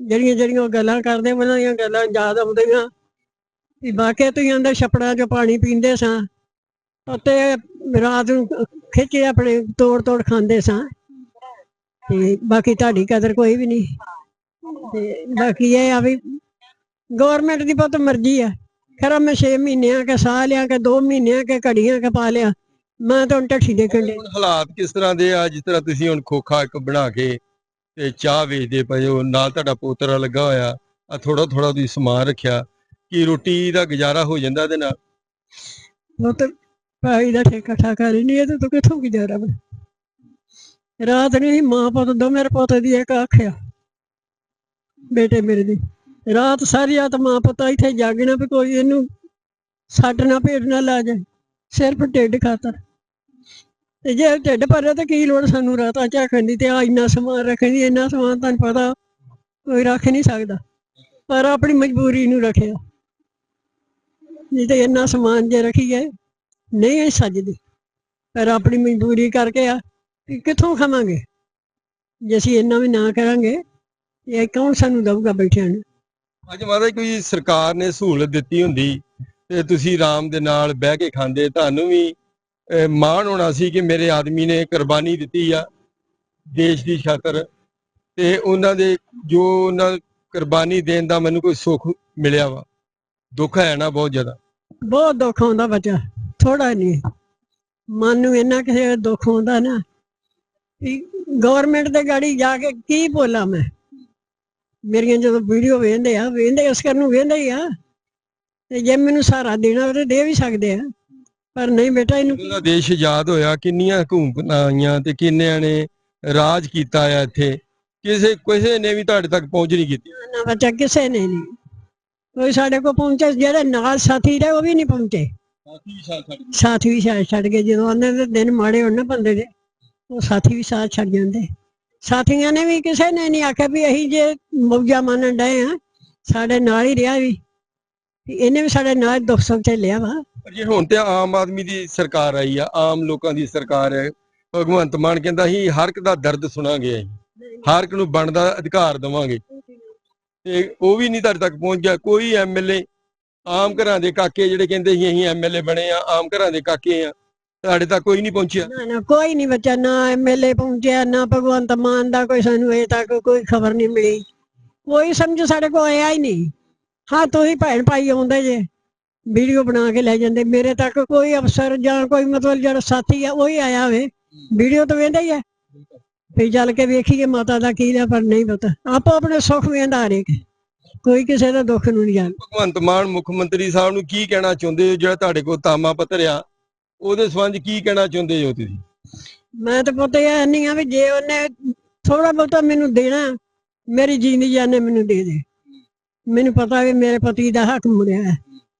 ਜਿਹੜੀਆਂ ਜਿਹੜੀਆਂ ਗੱਲਾਂ ਕਰਦੇ ਉਹਨਾਂ ਦੀਆਂ ਗੱਲਾਂ ਯਾਦ ਆਉਂਦੀਆਂ। ਵੀ ਵਾਕਿਆ ਤੁਸੀਂ ਅੰਦਰ ਛਪੜਾਂ 'ਚੋਂ ਪਾਣੀ ਪੀਂਦੇ ਸਾਂ ਅਤੇ ਰਾਤ ਨੂੰ ਖਿੱਚ ਆਪਣੇ ਤੋੜ ਤੋੜ ਖਾਂਦੇ ਸਾਂ। ਤੇ ਬਾਕੀ ਤੁਹਾਡੀ ਕਦਰ ਕੋਈ ਵੀ ਨਹੀਂ। ਤੇ ਬਾਕੀ ਇਹ ਆ ਵੀ ਗਵਰਨਮੈਂਟ ਦੀ ਬਹੁਤ ਮਰਜ਼ੀ ਆ। ਖਰਾ ਮੈਂ 6 ਮਹੀਨਿਆਂ ਕੇ ਸਾਲ ਆ ਕੇ 2 ਮਹੀਨਿਆਂ ਕੇ ਘੜੀਆਂ ਕੇ ਪਾ ਲਿਆ। ਮੈਂ ਤਾਂ ਹੁਣ ਢੱਠੀ ਦੇ ਕੰਡੇ ਹਾਲਾਤ ਕਿਸ ਤਰ੍ਹਾਂ ਦੇ ਆ? ਜਿਸ ਤਰ੍ਹਾਂ ਤੁਸੀਂ ਹੁਣ ਖੋਖਾ ਇੱਕ ਬਣਾ ਕੇ ਤੇ ਚਾਹ ਵੇਚਦੇ ਪਏ ਹੋ, ਨਾਲ ਤੁਹਾਡਾ ਪੋਤਰਾ ਲੱਗਾ ਹੋਇਆ ਆ ਥੋੜਾ ਥੋੜਾ ਤੁਸੀਂ ਸਮਾਨ ਰੱਖਿਆ। ਕੀ ਰੋਟੀ ਦਾ ਗੁਜ਼ਾਰਾ ਹੋ ਜਾਂਦਾ ਇਹਦੇ ਨਾਲ? ਉਹ ਤੇ ਭਾਈ ਦਾ ਠੇਕਾ ਠਾਕਾ ਨਹੀਂ ਇਹ ਤਾਂ ਕਿੱਥੋਂ ਗੁਜ਼ਾਰਾ ਵਾ? ਰਾਤ ਨੂੰ ਹੀ ਮਾਂ ਪੁੱਤ ਦੋ, ਮੇਰੇ ਪੁੱਤ ਦੀ ਇੱਕ ਅੱਖ ਬੇਟੇ ਮੇਰੇ ਦੀ। ਰਾਤ ਸਾਰੀ ਰਾਤ ਮਾਂ ਪੁੱਤ ਇੱਥੇ ਜਾਗਣਾ ਵੀ ਕੋਈ ਇਹਨੂੰ ਸੱਟ ਨਾ, ਭੇਡ ਨਾ ਲਾ ਜਾਏ, ਸਿਰਫ ਢਿੱਡ ਖਾਤਰ। ਤੇ ਜੇ ਢਿੱਡ ਭਰਿਆ ਤਾਂ ਕੀ ਲੋੜ ਸਾਨੂੰ ਰਾਤਾਂ ਝਾਕਣ ਦੀ? ਤੇ ਆ ਇੰਨਾ ਸਮਾਨ ਰੱਖਣ ਦੀ, ਇੰਨਾ ਸਮਾਨ ਤੁਹਾਨੂੰ ਪਤਾ ਕੋਈ ਰੱਖ ਨਹੀਂ ਸਕਦਾ। ਪਰ ਆਪਣੀ ਮਜਬੂਰੀ ਨੂੰ ਰੱਖਿਆ ਨਹੀਂ ਇੰਨਾ ਸਮਾਨ ਜੇ ਰੱਖੀਏ ਨਹੀਂ ਇਹ ਸੱਜਦੀ। ਪਰ ਆਪਣੀ ਮਜਬੂਰੀ ਕਰਕੇ ਆ, ਕਿ ਕਿੱਥੋਂ ਖਾਵਾਂਗੇ? ਜੇ ਅਸੀਂ ਇੰਨਾ ਵੀ ਨਾ ਕਰਾਂਗੇ, ਇਹ ਕੌਣ ਸਾਨੂੰ ਦਊਗਾ ਬੈਠਿਆਂ ਨੂੰ? ਅੱਜ ਮਾਤਾ ਕੋਈ ਸਰਕਾਰ ਨੇ ਸਹੂਲਤ ਦਿੱਤੀ ਹੁੰਦੀ, ਤੇ ਤੁਸੀਂ ਆਰਾਮ ਦੇ ਨਾਲ ਬਹਿ ਕੇ ਖਾਂਦੇ, ਤੁਹਾਨੂੰ ਵੀ ਮਾਣ ਹੋਣਾ ਸੀ ਕਿ ਮੇਰੇ ਆਦਮੀ ਨੇ ਕੁਰਬਾਨੀ ਦਿੱਤੀ ਆ, ਦੇਸ਼ ਦੀ ਖਾਤਰ ਤੇ ਉਹਨਾਂ ਦੇ, ਜੋ ਉਹਨਾਂ ਕੁਰਬਾਨੀ ਦੇਣ ਦਾ ਮੈਨੂੰ ਕੋਈ ਸੁੱਖ ਮਿਲਿਆ ਵਾ। ਦੁੱਖ ਹੈ ਨਾ ਬਹੁਤ ਜ਼ਿਆਦਾ। ਬਹੁਤ ਦੁੱਖ ਆਉਂਦਾ ਬੱਚਾ ਥੋੜਾ ਨਹੀਂ। ਮਨ ਨੂੰ ਇੰਨਾ ਕਿਸੇ ਦੁੱਖ ਆਉਂਦਾ ਨਾ ਵੀ ਗਵਰਨਮੈਂਟ ਦੇ ਗਾੜੀ ਜਾ ਕੇ ਕੀ ਬੋਲਾਂ ਮੈਂ? ਮੇਰੀਆਂ ਜਦੋਂ ਵੀਡੀਓ ਵੇਖਦੇ ਆ ਵੇਖਦੇ ਇਸ ਕਰਨ ਨੂੰ ਵੇਖਦੇ ਹੀ ਆ। ਤੇ ਜੇ ਮੈਨੂੰ ਸਹਾਰਾ ਦੇਣਾ ਹੋਵੇ ਦੇ ਵੀ ਸਕਦੇ ਆ। ਪਰ ਨਹੀਂ ਬੇਟਾ ਇਹਨੂੰ ਜਦੋਂ ਦੇਸ਼ ਆਜ਼ਾਦ ਹੋਇਆ ਕਿੰਨੀਆਂ ਹਕੂਮਤਾਂ ਆਈਆਂ ਤੇ ਕਿੰਨਿਆਂ ਨੇ ਰਾਜ ਕੀਤਾ ਆ ਇੱਥੇ। ਕਿਸੇ ਕਿਸੇ ਨੇ ਵੀ ਤੁਹਾਡੇ ਤੱਕ ਪਹੁੰਚ ਨਹੀਂ ਕੀਤੀ। ਨਾ ਬੱਚਾ ਕਿਸੇ ਨੇ ਨਹੀਂ। ਕੋਈ ਸਾਡੇ ਕੋਲ ਪਹੁੰਚੇ ਜਿਹੜੇ ਨਾਲ ਸਾਥੀ ਰਹੇ ਉਹ ਵੀ ਨਹੀਂ ਪਹੁੰਚੇ। ਸਾਥੀ ਵੀ ਛੱਡ ਛੱਡ ਕੇ ਜਦੋਂ ਆਉਂਦੇ ਤੇ ਦਿਨ ਮਾੜੇ ਹੋਣ ਨਾ ਬੰਦੇ ਦੇ ਉਹ ਸਾਥੀ ਵੀ ਸਾਥ ਛੱਡ ਜਾਂਦੇ। ਸਾਥੀਆਂ ਨੇ ਵੀ ਕਿਸੇ ਨੇ ਨਹੀਂ ਆਖਿਆ ਵੀ ਅਸੀਂ ਜੇ ਮੌਜਾ ਮੰਨਣ ਡਏ ਆ ਸਾਡੇ ਨਾਲ ਹੀ ਰਿਹਾ ਵੀ। ਇਹਨੇ ਵੀ ਸਾਡੇ ਨਾਲ ਦੁੱਖ ਸੁੱਖ ਤੇ ਲਿਆ ਵਾ। ਪਰ ਜੇ ਹੁਣ ਤੇ ਆਮ ਆਦਮੀ ਦੀ ਸਰਕਾਰ ਆਈ ਆ ਆਮ ਲੋਕਾਂ ਦੀ ਸਰਕਾਰ ਹੈ ਭਗਵੰਤ ਮਾਨ ਕਹਿੰਦਾ ਸੀ ਹਰ ਇੱਕ ਦਾ ਦਰਦ ਸੁਣਾਂਗੇ ਹਰ ਇੱਕ ਨੂੰ ਬਣਦਾ ਅਧਿਕਾਰ ਦੇਵਾਂਗੇ। ਤੇ ਉਹ ਵੀ ਨਹੀਂ ਤੁਹਾਡੇ ਤੱਕ ਪਹੁੰਚ ਕੋਈ ਐਮਐਲਏ ਆਮ ਘਰਾਂ ਦੇ ਕਾਕੇ ਜਿਹੜੇ ਕਹਿੰਦੇ ਸੀ ਅਸੀਂ ਐਮਐਲਏ ਬਣੇ ਆ, ਆਮ ਘਰਾਂ ਦੇ ਕਾਕੇ ਆ, ਤੁਹਾਡੇ ਤੱਕ ਕੋਈ ਨਹੀਂ ਪਹੁੰਚਿਆ। ਨਾ ਨਾ, ਕੋਈ ਨਹੀਂ ਬੱਚਾ, ਨਾ ਐਮਐਲਏ ਪਹੁੰਚਿਆ, ਨਾ ਭਗਵੰਤ ਮਾਨ ਦਾ ਕੋਈ ਸਾਨੂੰ ਇਹ ਤੱਕ ਕੋਈ ਖਬਰ ਨਹੀਂ ਮਿਲੀ। ਕੋਈ ਸਮਝ ਸਾਡੇ ਕੋਲ ਆਇਆ ਹੀ ਨਹੀਂ। ਹਾਂ ਤੁਸੀਂ ਭੈਣ ਭਾਈ ਆਉਂਦੇ ਜੇ, ਵੀਡੀਓ ਬਣਾ ਕੇ ਲੈ ਜਾਂਦੇ। ਮੇਰੇ ਤੱਕ ਕੋਈ ਅਫਸਰ ਜਾਂ ਕੋਈ ਮਤਲਬ ਜਿਹੜਾ ਸਾਥੀ ਆ, ਉਹ ਹੀ ਆਇਆ ਹੋਵੇ। ਵੀਡੀਓ ਤਾਂ ਵੇਂਦਾ ਹੀ ਹੈ ਫਿਰ ਚੱਲ ਕੇ ਵੇਖੀਏ ਮਾਤਾ ਦਾ ਕੀ ਹੈ ਪਰ ਨਹੀਂ ਪਤਾ। ਆਪੋ ਆਪਣੇ ਸੁੱਖ ਵੇਂਦਾ ਹਰੇਕ। ਕੋਈ ਕਿਸੇ ਦਾ ਦੁੱਖ ਨੂੰ ਨਹੀਂ ਜਾਣਦਾ। ਭਗਵੰਤ ਮਾਨ ਮੁੱਖ ਮੰਤਰੀ ਸਾਹਿਬ ਨੂੰ ਕੀ ਕਹਿਣਾ ਚਾਹੁੰਦੇ ਹੋ? ਜਿਹੜਾ ਤੁਹਾਡੇ ਕੋਲ ਤਾਮਾ ਪੱਤਰ ਆ ਉਹਦੇ ਸੰਬੰਧ ਕੀ ਕਹਿਣਾ ਚਾਹੁੰਦੇ ਹੋ ਤੁਸੀਂ? ਮੈਂ ਤਾਂ ਪੁੱਤ ਇਹ ਨਹੀਂ ਆ ਵੀ ਜੇ ਉਹਨੇ ਥੋੜਾ ਬਹੁਤਾ ਮੈਨੂੰ ਦੇਣਾ ਮੇਰੀ ਜਿੰਦਗੀ ਜਾਨੇ ਮੈਨੂੰ ਦੇ ਦੇ। ਮੈਨੂੰ ਪਤਾ ਵੀ ਮੇਰੇ ਪਤੀ ਦਾ ਹੱਕ ਮੁੜਿਆ ਹੈ।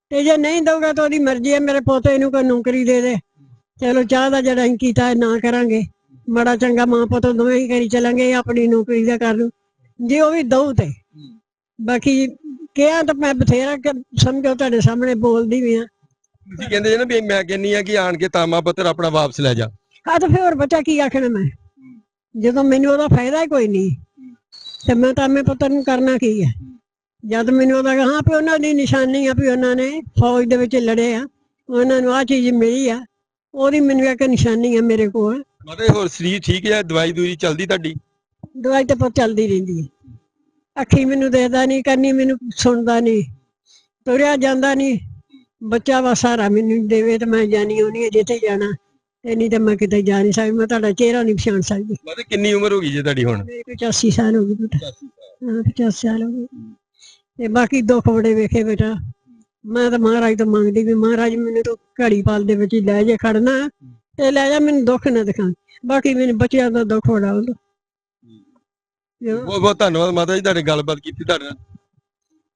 ਤੇ ਜੇ ਨਹੀਂ ਦਊਗਾ ਤਾਂ ਉਹਦੀ ਮਰਜ਼ੀ ਹੈ ਮੇਰੇ ਪੋਤੇ ਨੂੰ ਕੋਈ ਨੌਕਰੀ ਦੇ ਦੇ। ਚਲੋ ਚਾਹ ਦਾ ਜਿਹੜਾ ਅਸੀਂ ਕੀਤਾ ਨਾ ਕਰਾਂਗੇ। ਮਾੜਾ ਚੰਗਾ ਮਾਂ ਪੁੱਤ ਦੋਵੇਂ ਹੀ ਕਰੀ ਚੱਲਾਂਗੇ ਆਪਣੀ ਨੌਕਰੀ ਦਾ ਕਰ ਲੂ ਜੇ ਉਹ ਵੀ ਦਊ ਤੇ। ਬਾਕੀ ਕਿਹਾ ਤਾਂ ਮੈਂ ਬਥੇਰਾ ਕਿ ਸਮਝੋ ਤੁਹਾਡੇ ਸਾਹਮਣੇ ਬੋਲਦੀ ਵੀ ਆ ਤੁਸੀਂ ਕਹਿੰਦੇ ਜੇ ਨਾ ਵੀ ਮੈਂ ਕਹਿੰਨੀ ਆ ਕਿ ਆਣ ਕੇ ਤਾਮਾ ਪੱਤਰ ਆਪਣਾ ਵਾਪਸ ਲੈ ਜਾ। ਆ ਤਾਂ ਫਿਰ ਬੱਚਾ ਕੀ ਆਖਣਾ ਮੈਂ? ਜਦੋਂ ਮੈਨੂੰ ਉਹਦਾ ਫਾਇਦਾ ਹੀ ਕੋਈ ਨਹੀਂ ਤੇ ਮੈਂ ਤਾਂ ਮੈਂ ਪੁੱਤਰ ਨੂੰ ਕਰਨਾ ਕੀ ਹੈ? ਜਦ ਮੈਨੂੰ ਉਹਦਾ ਹਾਂ ਵੀ ਉਹਨਾਂ ਦੀ ਨਿਸ਼ਾਨੀ ਆ ਵੀ ਉਹਨਾਂ ਨੇ ਫੌਜ ਦੇ ਵਿੱਚ ਲੜੇ ਆ ਉਹਨਾਂ ਨੂੰ ਆ ਚੀਜ਼ ਮਿਲੀ ਆ ਉਹਦੀ ਮੈਨੂੰ ਇੱਕ ਨਿਸ਼ਾਨੀ ਆ ਮੇਰੇ ਕੋਲ। ਮਤਲਬ ਹੋਰ ਸਰੀਰ ਠੀਕ ਹੈ? ਦਵਾਈ ਦੂਰੀ ਚੱਲਦੀ ਤੁਹਾਡੀ? ਦਵਾਈ ਤਾਂ ਪੁੱਤ ਚੱਲਦੀ ਰਹਿੰਦੀ ਹੈ। ਅੱਖੀ ਮੈਨੂੰ ਦੇਖਦਾ ਨਹੀਂ ਕੰਨੀ ਮੈਨੂੰ ਸੁਣਦਾ ਨਹੀਂ ਤੁਰਿਆ ਜਾਂਦਾ ਨਹੀਂ। ਬੱਚਾ ਵਾ ਸਾਰਾ ਮੈਨੂੰ ਦੇਵੇ ਤੇ ਮੈਂ ਜਾਣੀ ਹੋਣੀ ਹੈ ਜਿੱਥੇ ਜਾਣਾ। ਤੇ ਨਹੀਂ ਤੇ ਮੈਂ ਕਿਤੇ ਜਾ ਨਹੀਂ ਸਕਦੀ ਮੈਂ ਤੁਹਾਡਾ ਚਿਹਰਾ ਨਹੀਂ ਪਛਾਣ ਸਕਦੀ। ਮਤਲਬ ਕਿੰਨੀ ਉਮਰ ਹੋ ਗਈ ਜੇ ਤੁਹਾਡੀ ਹੁਣ? ਮੇਰੇ ਕੋਲ 85 ਸਾਲ ਹੋ ਗਏ ਬੇਟਾ। ਹਾਂ 50 ਸਾਲ ਹੋ ਗਏ। ਤੇ ਬਾਕੀ ਦੁੱਖ ਬੜੇ ਵੇਖੇ ਬੇਟਾ। ਮੈਂ ਤਾਂ ਮਹਾਰਾਜ ਤੋਂ ਮੰਗਦੀ ਵੀ ਮਹਾਰਾਜ ਮੈਨੂੰ ਤਾਂ ਘੜੀ ਪਾਲ ਦੇ ਵਿੱਚ ਹੀ ਲੈ ਜੇ ਖੜਨਾ। ਤੇ ਲੈ ਜਾ ਮੈਨੂੰ ਦੁੱਖ ਨਾ ਦਿਖਾ ਬਾਕੀ ਮੈਨੂੰ ਬੱਚਿਆਂ ਦਾ ਦੁੱਖ ਬੜਾ ਹੁੰਦਾ ਜੋ- ਬਹੁਤ ਬਹੁਤ ਧੰਨਵਾਦ ਮਾਤਾ ਜੀ ਤੁਹਾਡੇ ਗੱਲਬਾਤ ਕੀਤੀ ਤੁਹਾਡੇ ਨਾਲ।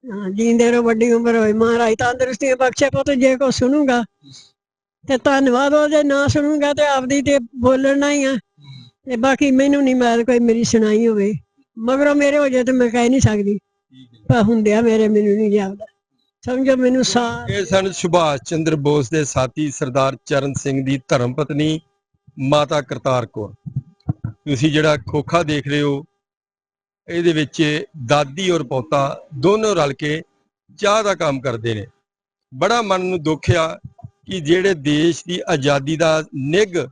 ਹਾਂ ਜੀਂਦੇ ਰਹੋ ਵੱਡੀ ਉਮਰ ਹੋਏ। ਮਹਾਰਾਜ ਤੰਦਰੁਸਤੀਆਂ ਬਖਸ਼ੇ ਪੁੱਤ ਜੇ ਕੋ ਸੁਣੂਗਾ ਤੇ ਧੰਨਵਾਦ ਉਹਦੇ ਨਾ ਸੁਣੂਗਾ ਤੇ ਆਪਦੀ ਤੇ ਬੋਲਣਾ ਹੀ ਆ। ਤੇ ਬਾਕੀ ਮੈਨੂੰ ਨਹੀਂ ਮੈਂ ਕੋਈ ਮੇਰੀ ਸੁਣਾਈ ਹੋਵੇ। ਮਗਰੋਂ ਮੇਰੇ ਹੋ ਜਾਏ ਤੇ ਮੈਂ ਕਹਿ ਨਹੀਂ ਸਕਦੀ। ਪਰ ਹੁੰਦਿਆ ਮੇਰੇ ਮੈਨੂੰ ਨਹੀਂ ਜਾਪਦਾ। ਸਮਝੋ ਮੈਨੂੰ ਸਾ ਇਹ ਸਨ ਸੁਭਾਸ਼ ਚੰਦਰ ਬੋਸ ਦੇ ਸਾਥੀ ਸਰਦਾਰ ਚਰਨ ਸਿੰਘ ਦੀ ਧਰਮ ਪਤਨੀ ਮਾਤਾ ਕਰਤਾਰ ਕੌਰ। ਤੁਸੀਂ ਜਿਹੜਾ ਖੋਖਾ ਦੇਖ ਰਹੇ ਹੋ, ਇਹਦੇ ਵਿੱਚ ਦਾਦੀ ਔਰ ਪੋਤਾ ਦੋਨੋਂ ਰਲ ਕੇ ਚਾਹ ਦਾ ਕੰਮ ਕਰਦੇ ਨੇ। ਬੜਾ ਮਨ ਨੂੰ ਦੁੱਖ ਆ ਕਿ ਜਿਹੜੇ ਦੇਸ਼ ਦੀ ਆਜ਼ਾਦੀ ਦਾ ਨਿੱਘ,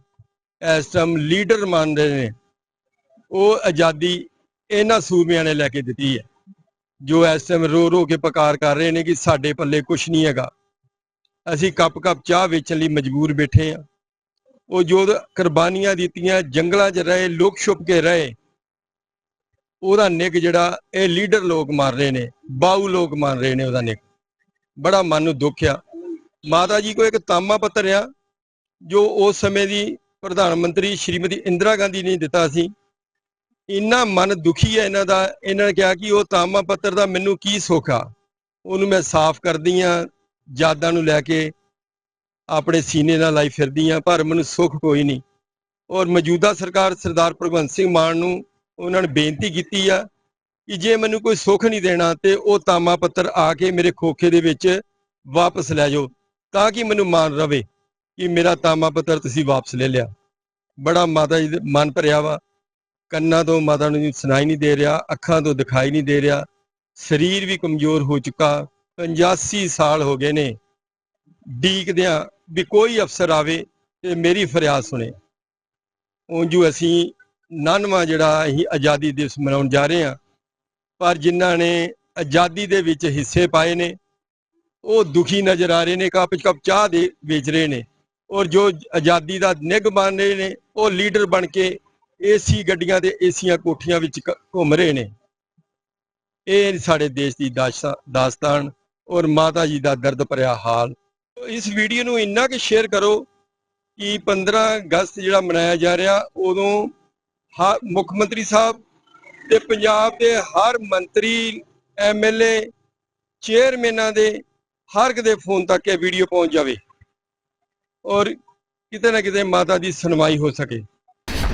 ਇਸ ਟਾਈਮ ਲੀਡਰ ਮੰਨ ਰਹੇ ਨੇ, ਉਹ ਆਜ਼ਾਦੀ ਇਹਨਾਂ ਸੂਬਿਆਂ ਨੇ ਲੈ ਕੇ ਦਿੱਤੀ ਹੈ। ਜੋ ਇਸ ਟਾਈਮ ਰੋ ਰੋ ਕੇ ਪਕਾਰ ਕਰ ਰਹੇ ਨੇ ਕਿ ਸਾਡੇ ਪੱਲੇ ਕੁਝ ਨਹੀਂ ਹੈਗਾ। ਅਸੀਂ ਕੱਪ ਕੱਪ ਚਾਹ ਵੇਚਣ ਲਈ ਮਜਬੂਰ ਬੈਠੇ ਆ ਉਹ ਜੋ ਕੁਰਬਾਨੀਆਂ ਦਿੱਤੀਆਂ, ਜੰਗਲਾਂ 'ਚ ਰਹੇ, ਲੁਕ ਛੁਪ ਕੇ ਰਹੇ, ਉਹਦਾ ਨਿੱਘ ਜਿਹੜਾ, ਇਹ ਲੀਡਰ ਲੋਕ ਮਾਰ ਰਹੇ ਨੇ, ਬਾਊ ਲੋਕ ਮਾਰ ਰਹੇ ਨੇ ਉਹਦਾ ਨਿੱਘ। ਬੜਾ ਮਨ ਨੂੰ ਦੁੱਖ ਆ। ਮਾਤਾ ਜੀ ਕੋ ਇੱਕ ਤਾਮਾ ਪੱਤਰ ਆ, ਜੋ ਉਸ ਸਮੇਂ ਦੀ ਪ੍ਰਧਾਨ ਮੰਤਰੀ ਸ਼੍ਰੀਮਤੀ ਇੰਦਰਾ ਗਾਂਧੀ ਨੇ ਦਿੱਤਾ ਸੀ। ਇੰਨਾ ਮਨ ਦੁਖੀ ਹੈ ਇਹਨਾਂ ਦਾ, ਇਹਨਾਂ ਨੇ ਕਿਹਾ ਕਿ ਉਹ ਤਾਮਾ ਪੱਤਰ ਦਾ ਮੈਨੂੰ ਕੀ ਸੁੱਖ ਆ? ਉਹਨੂੰ ਮੈਂ ਸਾਫ਼ ਕਰਦੀ ਆ ਯਾਦਾਂ ਨੂੰ ਲੈ ਕੇ ਆਪਣੇ ਸੀਨੇ ਨਾਲ ਲਾਈ ਫਿਰਦੀ ਆ ਪਰ ਮੈਨੂੰ ਸੁੱਖ ਕੋਈ ਨਹੀਂ। ਔਰ ਮੌਜੂਦਾ ਸਰਕਾਰ ਸਰਦਾਰ ਭਗਵੰਤ ਸਿੰਘ ਮਾਨ ਨੂੰ ਉਹਨਾਂ ਨੇ ਬੇਨਤੀ ਕੀਤੀ ਆ ਕਿ ਜੇ ਮੈਨੂੰ ਕੋਈ ਸੁੱਖ ਨਹੀਂ ਦੇਣਾ ਤੇ ਉਹ ਤਾਮਾ ਪੱਤਰ ਆ ਕੇ ਮੇਰੇ ਖੋਖੇ ਦੇ ਵਿੱਚ ਵਾਪਸ ਲੈ ਜਾਓ, ਤਾਂ ਕਿ ਮੈਨੂੰ ਮਾਨ ਰਵੇ ਕਿ ਮੇਰਾ ਤਾਮਾ ਪੱਤਰ ਤੁਸੀਂ ਵਾਪਸ ਲੈ ਲਿਆ। ਬੜਾ ਮਾਤਾ ਜੀ ਮਨ ਭਰਿਆ ਵਾ। ਕੰਨਾਂ ਤੋਂ ਮਾਤਾ ਨੂੰ ਸੁਣਾਈ ਨਹੀਂ ਦੇ ਰਿਹਾ, ਅੱਖਾਂ ਤੋਂ ਦਿਖਾਈ ਨਹੀਂ ਦੇ ਰਿਹਾ। ਸਰੀਰ ਵੀ ਕਮਜ਼ੋਰ ਹੋ ਚੁੱਕਾ 85 ਸਾਲ ਹੋ ਗਏ ਨੇ। ਡੀਕਦਿਆਂ ਵੀ ਕੋਈ ਅਫਸਰ ਆਵੇ ਤੇ ਮੇਰੀ ਫਰਿਆਦ ਸੁਣੇ। ਉਂਝੂ ਅਸੀਂ ਨਾਨਵਾ ਜਿਹੜਾ ਅਸੀਂ ਆਜ਼ਾਦੀ ਦਿਵਸ ਮਨਾਉਣ ਜਾ ਰਹੇ ਹਾਂ, ਪਰ ਜਿਨ੍ਹਾਂ ਨੇ ਆਜ਼ਾਦੀ ਦੇ ਵਿੱਚ ਹਿੱਸੇ ਪਾਏ ਨੇ, ਉਹ ਦੁਖੀ ਨਜ਼ਰ ਆ ਰਹੇ ਨੇ, ਕੱਪ ਕੱਪ ਚਾਹ ਦੇ ਵੇਚ ਰਹੇ ਨੇ। ਔਰ ਜੋ ਆਜ਼ਾਦੀ ਦਾ ਨਿੱਘ ਬਣ ਰਹੇ ਨੇ, ਉਹ ਲੀਡਰ ਬਣ ਕੇ ਏਸੀ ਗੱਡੀਆਂ ਤੇ ਏਸੀਆਂ ਕੋਠੀਆਂ ਵਿੱਚ ਘੁੰਮ ਰਹੇ ਨੇ। ਇਹ ਸਾਡੇ ਦੇਸ਼ ਦੀ ਦਾਸਤਾ- ਦਾਸਤਾਨ ਔਰ ਮਾਤਾ ਜੀ ਦਾ ਦਰਦ ਭਰਿਆ ਹਾਲ। ਇਸ ਵੀਡੀਓ ਨੂੰ ਇੰਨਾ ਕਿ ਸ਼ੇਅਰ ਕਰੋ ਕਿ 15 ਅਗਸਤ ਜਿਹੜਾ ਮਨਾਇਆ ਜਾ ਰਿਹਾ, ਉਦੋਂ ਹਾ- ਮੁੱਖ ਮੰਤਰੀ ਸਾਹਿਬ ਤੇ ਪੰਜਾਬ ਦੇ ਹਰ ਮੰਤਰੀ ਐਮਐਲਏ ਚੇਅਰਮੈਨਾਂ ਦੇ ਹਰ ਇੱਕ ਫੋਨ ਤੱਕ ਇਹ ਵੀਡੀਓ ਪਹੁੰਚ ਜਾਵੇ। ਔਰ ਕਿਤੇ ਨਾ ਕਿਤੇ ਮਾਤਾ ਦੀ ਸੁਣਵਾਈ ਹੋ ਸਕੇ।